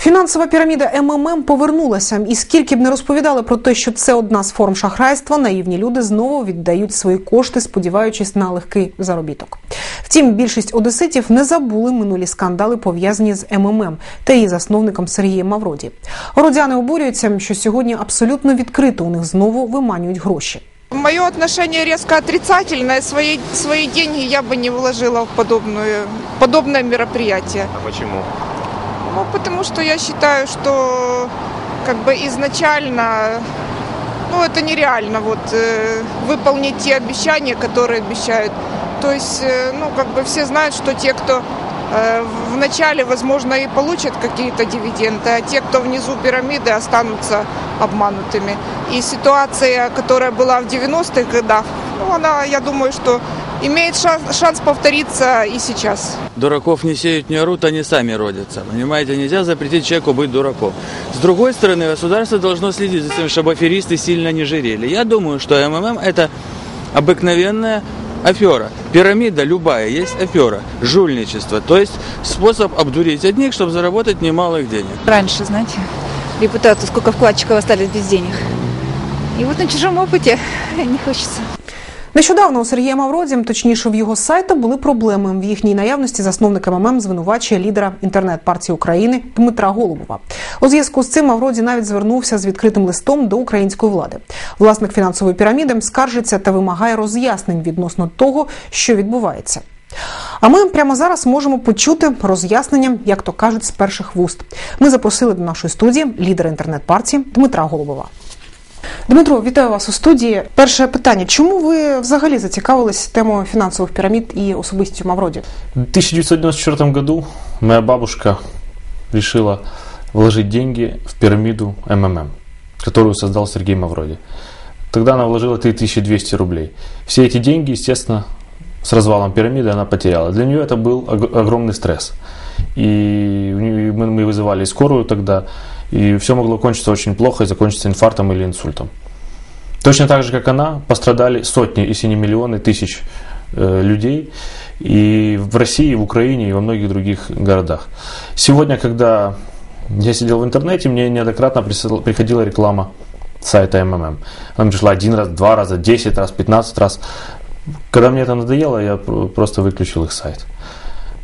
Фінансова піраміда МММ повернулася, і скільки б не розповідали про те, що це одна з форм шахрайства, наївні люди знову віддають свої кошти, сподіваючись на легкий заробіток. Втім, більшість одеситів не забули минулі скандали, пов'язані з МММ та її засновником Сергієм Мавроді. Городяни обурюються, що сьогодні абсолютно відкрито у них знову виманюють гроші. Мое отношение резко отрицательное. Свои, свои деньги я бы не вложила в подобную, подобное мероприятие. А почему? Ну, потому что я считаю, что как бы изначально ну, это нереально вот, э, выполнить те обещания, которые обещают. То есть, э, ну, как бы все знают, что те, кто э, вначале, возможно, и получат какие-то дивиденды, а те, кто внизу пирамиды, останутся обманутыми. И ситуация, которая была в 90-х годах, ну, она, я думаю, что имеет шанс, шанс повториться и сейчас. Дураков не сеют, не орут, они сами родятся. Понимаете, нельзя запретить человеку быть дураком. С другой стороны, государство должно следить за тем, чтобы аферисты сильно не жирели. Я думаю, что МММ это обыкновенная афера. Пирамида любая есть афера, жульничество. То есть способ обдурить одних, чтобы заработать немалых денег. раньше, знаете, репутацию, сколько вкладчиков остались без денег. И вот на чужом опыте не хочется. Нещодавно у Сергія Мавроді, точніше в його сайта, були проблеми. В їхній наявності засновник МММ звинувачує лідера інтернет-партії України Дмитра Голубова. У зв'язку з цим Мавроді навіть звернувся з відкритим листом до української влади. Власник фінансової піраміди скаржиться та вимагає роз'яснень відносно того, що відбувається. А ми прямо зараз можемо почути роз'яснення, як то кажуть, з перших вуст. Ми запросили до нашої студії лідера інтернет-партії Дмитра Голубова. Дмитро, вітаю вас у студії. Перше питання: чому ви взагалі зацікавились темою фінансових пірамід і особистістю Мавроді? В 1994 году моя бабушка решила вложить деньги в пирамиду МММ, которую создал Сергей Мавроди. Тогда она вложила 3200 рублей. Все эти деньги, естественно, с развалом пирамиды она потеряла. Для нее это был ог- огромный стресс. И у неё- мы мы вызывали и скорую тогда, и все могло кончиться очень плохо и закончиться инфарктом или инсультом. Точно так же, как она, пострадали сотни, если не миллионы тысяч э, людей и в России, и в Украине, и во многих других городах. Сегодня, когда я сидел в интернете, мне неоднократно приходила реклама сайта МММ. Она пришла один раз, два раза, 10 раз, 15 раз. Когда мне это надоело, я пр- просто выключил их сайт.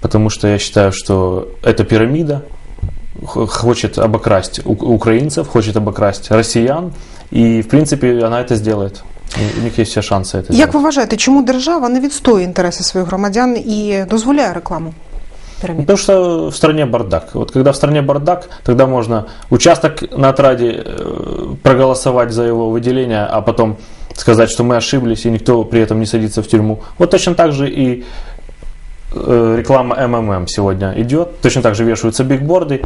Потому что я считаю, что эта пирамида хочет обокрасть у- украинцев, хочет обокрасть россиян. И, в принципе, она это сделает. У- У них есть все шансы это Як сделать. ви вважаєте, чому держава не відстоює інтереси своїх громадян і дозволяє рекламу пірамід? Потому что в стране бардак. Вот когда в стране бардак, тогда можно участок на отраде э, проголосовать за его выделение, а потом сказать, что мы ошиблись, и никто при этом не садится в тюрьму. Вот точно так же и э, реклама МММ сегодня идет. Точно так же вешаются бигборды.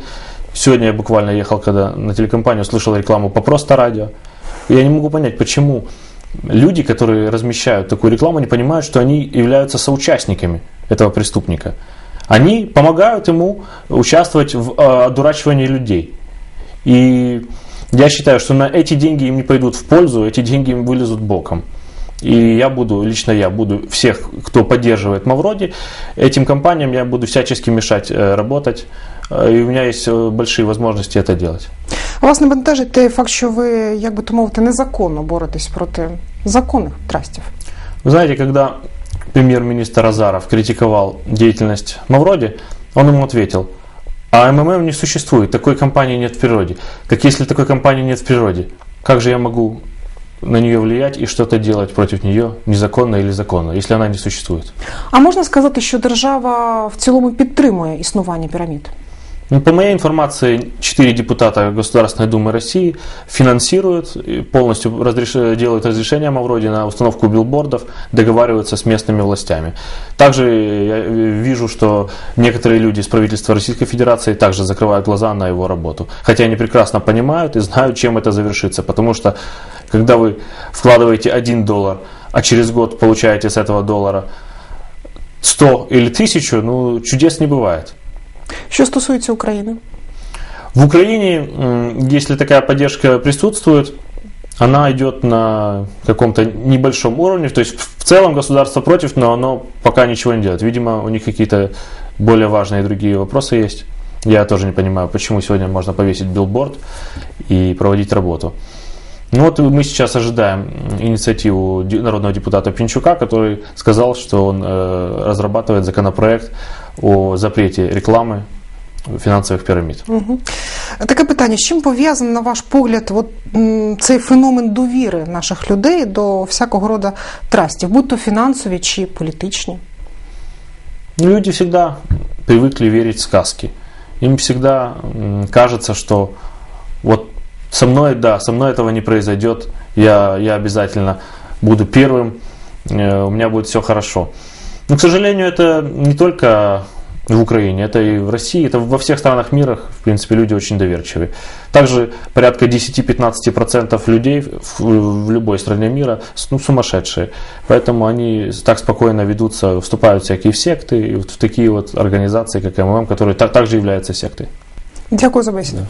Сегодня я буквально ехал, когда на телекомпанию слышал рекламу по просто радио. Я не могу понять, почему люди, которые размещают такую рекламу, не понимают, что они являются соучастниками этого преступника. Они помогают ему участвовать в э, одурачивании людей. И я считаю, что на эти деньги им не пойдут в пользу, эти деньги им вылезут боком. И я буду, лично я буду всех, кто поддерживает Мавроди, этим компаниям я буду всячески мешать э, работать. И у меня есть э, большие возможности это делать. А Вас не бентежить той факт, що ви, як би то мовити, незаконно боретесь проти законних трастів. Вы знаете, когда премьер-министр Азаров критиковал деятельность Мавроди, он ему ответил, а МММ не существует, такой компании нет в природе. Так если такой компании нет в природе, как же я могу на нее влиять и что-то делать против нее, незаконно или законно, если она не существует? А можна сказати, що держава в цілому підтримує існування пірамід? Ну, По моей информации, четыре депутата Государственной Думы России финансируют, и полностью разреш- делают разрешение Мавроди на установку билбордов, договариваются с местными властями. Также я вижу, что некоторые люди из правительства Российской Федерации также закрывают глаза на его работу. Хотя они прекрасно понимают и знают, чем это завершится. Потому что, когда вы вкладываете один доллар, а через год получаете с этого доллара 100 или 1000, ну, чудес не бывает. Що стосується України? В Украине, если такая поддержка присутствует, она идет на каком-то небольшом уровне. То есть в целом государство против, но оно пока ничего не делает. Видимо, у них какие-то более важные другие вопросы есть. Я тоже не понимаю, почему сегодня можно повесить билборд и проводить работу. Ну вот мы сейчас ожидаем инициативу ди- народного депутата Пинчука, который сказал, что он э, разрабатывает законопроект о запрете рекламы финансовых пирамид. Мгм. Таке питання: з чим пов'язаний, на ваш погляд, от, м, цей феномен довіри наших людей до всякого роду трастів, будь то фінансові чи політичні? Ну, Люди всегда привыкли верить в сказки. Им всегда м, кажется, что вот со мной, да, со мной этого не произойдет, я, я обязательно буду первым, э, у меня будет все хорошо. Но, к сожалению, это не только в Украине, это и в России, это во всех странах мира, в принципе, люди очень доверчивы. Также порядка 10-15% людей в, в любой стране мира ну, сумасшедшие. Поэтому они так спокойно ведутся, вступают в всякие секты, и вот в такие вот организации, как МММ, которые так, также являются сектой. Дякую за бесіду.